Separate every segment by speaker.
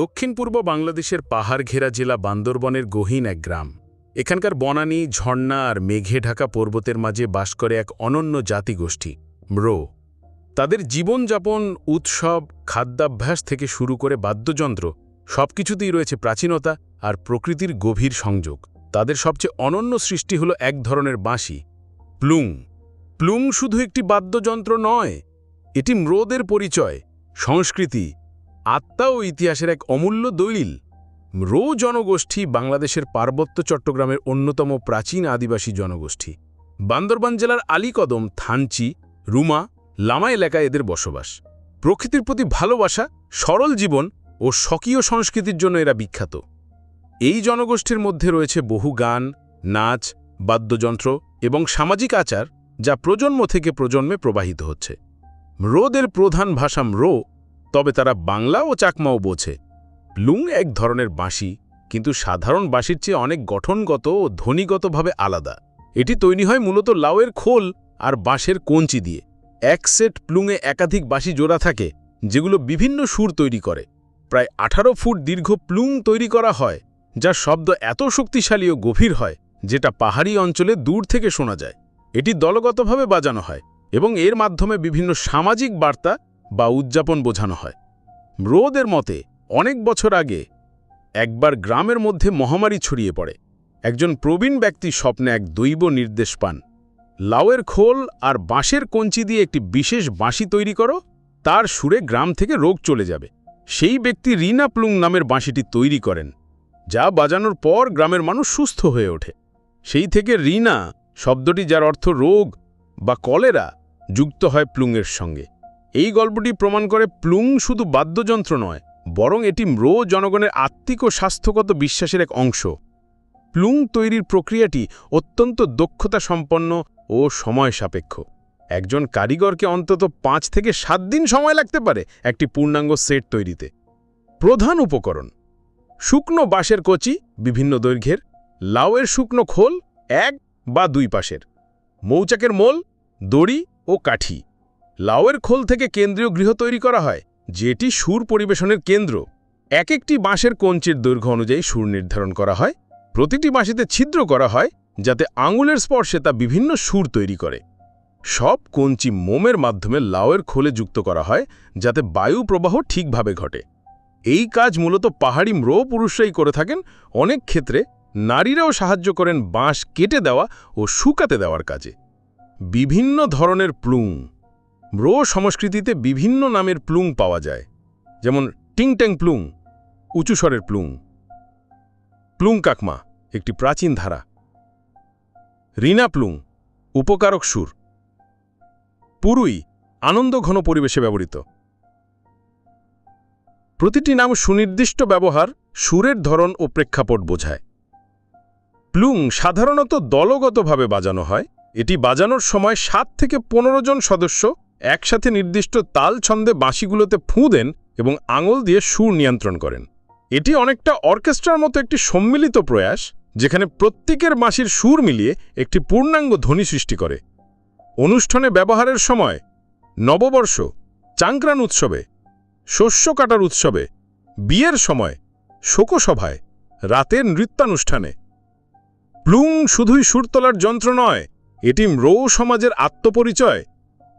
Speaker 1: দক্ষিণ পূর্ব বাংলাদেশের পাহাড় ঘেরা জেলা বান্দরবনের গহীন এক গ্রাম। এখানকার বনানী, ঝর্ণা আর মেঘে ঢাকা পর্বতের মাঝে বাস করে এক অনন্য জাতিগোষ্ঠী, ম্রো। তাদের জীবনযাপন, উৎসব, খাদ্যাভ্যাস থেকে শুরু করে বাদ্যযন্ত্র সবকিছুতেই রয়েছে প্রাচীনতা আর প্রকৃতির গভীর সংযোগ। তাদের সবচেয়ে অনন্য সৃষ্টি হল এক ধরনের বাঁশি, প্লুং। প্লুং শুধু একটি বাদ্যযন্ত্র নয়, এটি ম্রোদের পরিচয়, সংস্কৃতি আত্মা ও ইতিহাসের এক অমূল্য দলিল। রো জনগোষ্ঠী বাংলাদেশের পার্বত্য চট্টগ্রামের অন্যতম প্রাচীন আদিবাসী জনগোষ্ঠী। বান্দরবান জেলার আলীকদম, থানচি, রুমা, লামা এলাকায় এদের বসবাস। প্রকৃতির প্রতি ভালোবাসা, সরল জীবন ও স্বকীয় সংস্কৃতির জন্য এরা বিখ্যাত। এই জনগোষ্ঠীর মধ্যে রয়েছে বহু গান, নাচ, বাদ্যযন্ত্র এবং সামাজিক আচার যা প্রজন্ম থেকে প্রজন্মে প্রবাহিত হচ্ছে। ম্রোদের প্রধান ভাষা ম্রো তবে তারা বাংলা ও চাকমাও বোঝে। প্লুং এক ধরনের বাঁশি, কিন্তু সাধারণ বাঁশির চেয়ে অনেক গঠনগত ও ধ্বনিগতভাবে আলাদা। এটি তৈরি হয় মূলত লাউয়ের খোল আর বাঁশের কঞ্চি দিয়ে। এক সেট প্লুংয়ে একাধিক বাঁশি জোড়া থাকে, যেগুলো বিভিন্ন সুর তৈরি করে। প্রায় আঠারো ফুট দীর্ঘ প্লুং তৈরি করা হয় যার শব্দ এত শক্তিশালী ও গভীর হয়, যেটা পাহাড়ি অঞ্চলে দূর থেকে শোনা যায়। এটি দলগতভাবে বাজানো হয় এবং এর মাধ্যমে বিভিন্ন সামাজিক বার্তা বা উদযাপন বোঝানো হয়। রোদের মতে, অনেক বছর আগে একবার গ্রামের মধ্যে মহামারী ছড়িয়ে পড়ে। একজন প্রবীণ ব্যক্তি স্বপ্নে এক দৈব নির্দেশ পান, লাউয়ের খোল আর বাঁশের কঞ্চি দিয়ে একটি বিশেষ বাঁশি তৈরি করো, তার সুরে গ্রাম থেকে রোগ চলে যাবে। সেই ব্যক্তি রিনা প্লুং নামের বাঁশিটি তৈরি করেন, যা বাজানোর পর গ্রামের মানুষ সুস্থ হয়ে ওঠে। সেই থেকে রিনা শব্দটি, যার অর্থ রোগ বা কলেরা, যুক্ত হয় প্লুংয়ের সঙ্গে। এই গল্পটি প্রমাণ করে প্লুং শুধু বাদ্যযন্ত্র নয়, বরং এটি ম্রো জনগণের আত্মিক ও স্বাস্থ্যগত বিশ্বাসের এক অংশ। প্লুং তৈরির প্রক্রিয়াটি অত্যন্ত দক্ষতা সম্পন্ন ও সময় সাপেক্ষ একজন কারিগরকে অন্তত পাঁচ থেকে সাত দিন সময় লাগতে পারে একটি পূর্ণাঙ্গ সেট তৈরিতে। প্রধান উপকরণ, শুকনো বাঁশের কচি, বিভিন্ন দৈর্ঘ্যের, লাউয়ের শুকনো খোল এক বা দুই পাশের, মৌচাকের মোল, দড়ি ও কাঠি। লাউয়ের খোল থেকে কেন্দ্রীয় গৃহ তৈরি করা হয়, যেটি সুর পরিবেশনের কেন্দ্র। এক একটি বাঁশের কঞ্চির দৈর্ঘ্য অনুযায়ী সুর নির্ধারণ করা হয়। প্রতিটি বাঁশিতে ছিদ্র করা হয়, যাতে আঙুলের স্পর্শে তা বিভিন্ন সুর তৈরি করে। সব কঞ্চি মোমের মাধ্যমে লাউয়ের খোলে যুক্ত করা হয়, যাতে বায়ু প্রবাহ ঠিকভাবে ঘটে। এই কাজ মূলত পাহাড়ি ম্রো পুরুষরাই করে থাকেন। অনেক ক্ষেত্রে নারীরাও সাহায্য করেন বাঁশ কেটে দেওয়া ও শুকাতে দেওয়ার কাজে। বিভিন্ন ধরনের প্লুং ম্রো সংস্কৃতিতে বিভিন্ন নামের প্লুং পাওয়া যায়। যেমন টিংট্যাং প্লুং, উঁচু স্বরের প্লুং প্লুং কাকমা, একটি প্রাচীন ধারা। রিনা প্লুং, উপকারক সুর। পুরুই, আনন্দ ঘন পরিবেশে ব্যবহৃত। প্রতিটি নাম সুনির্দিষ্ট ব্যবহার, সুরের ধরন ও প্রেক্ষাপট বোঝায়। প্লুং সাধারণত দলগতভাবে বাজানো হয়। এটি বাজানোর সময় সাত থেকে পনেরো জন সদস্য একসাথে নির্দিষ্ট তাল ছন্দে বাঁশিগুলোতে ফুঁ দেন এবং আঙুল দিয়ে সুর নিয়ন্ত্রণ করেন। এটি অনেকটা অর্কেস্ট্রার মতো একটি সম্মিলিত প্রয়াস, যেখানে প্রত্যেকের বাঁশির সুর মিলিয়ে একটি পূর্ণাঙ্গ ধ্বনি সৃষ্টি করে। অনুষ্ঠানে ব্যবহারের সময়, নববর্ষ, চাংক্রান উৎসবে, শস্য কাটার উৎসবে, বিয়ের সময়, শোকসভায়, রাতের নৃত্যানুষ্ঠানে। প্লুং শুধুই সুর তোলার যন্ত্র নয়, এটি ম্রৌ সমাজের আত্মপরিচয়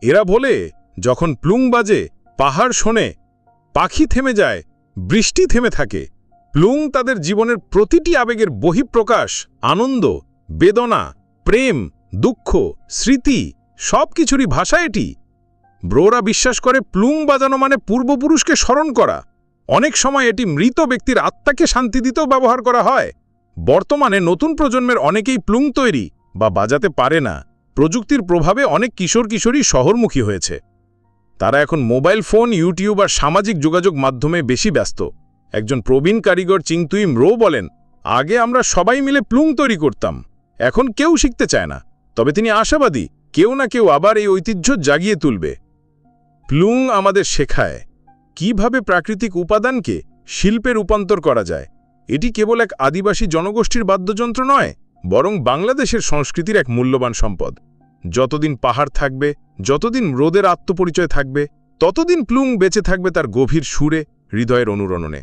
Speaker 1: এরা বলে, যখন প্লুং বাজে, পাহাড় শোনে, পাখি থেমে যায়, বৃষ্টি থেমে থাকে। প্লুং তাদের জীবনের প্রতিটি আবেগের বহিঃপ্রকাশ, আনন্দ, বেদনা, প্রেম, দুঃখ, স্মৃতি সব কিছুরই ভাষা এটি। ব্রোরা বিশ্বাস করে প্লুং বাজানো মানে পূর্বপুরুষকে স্মরণ করা। অনেক সময় এটি মৃত ব্যক্তির আত্মাকে শান্তি দিতেও ব্যবহার করা হয়। বর্তমানে নতুন প্রজন্মের অনেকেই প্লুং তৈরি বা বাজাতে পারে না। প্রযুক্তির প্রভাবে অনেক কিশোর কিশোরী শহরমুখী হয়েছে। তারা এখন মোবাইল ফোন, ইউটিউব আর সামাজিক যোগাযোগ মাধ্যমে বেশি ব্যস্ত। একজন প্রবীণ কারিগর চিংতুই ম্রো বলেন, আগে আমরা সবাই মিলে প্লুং তৈরি করতাম। এখন কেউ শিখতে চায় না। তবে তিনি আশাবাদী, কেউ না কেউ আবার এই ঐতিহ্য জাগিয়ে তুলবে। প্লুং আমাদের শেখায়, কীভাবে প্রাকৃতিক উপাদানকে শিল্পে রূপান্তর করা যায়। এটি কেবল এক আদিবাসী জনগোষ্ঠীর বাদ্যযন্ত্র নয় বরং বাংলাদেশের সংস্কৃতির এক মূল্যবান সম্পদ। যতদিন পাহাড় থাকবে, যতদিন রোদের আত্মপরিচয় থাকবে, ততদিন প্লুং বেঁচে থাকবে তার গভীর সুরে, হৃদয়ের অনুরণনে।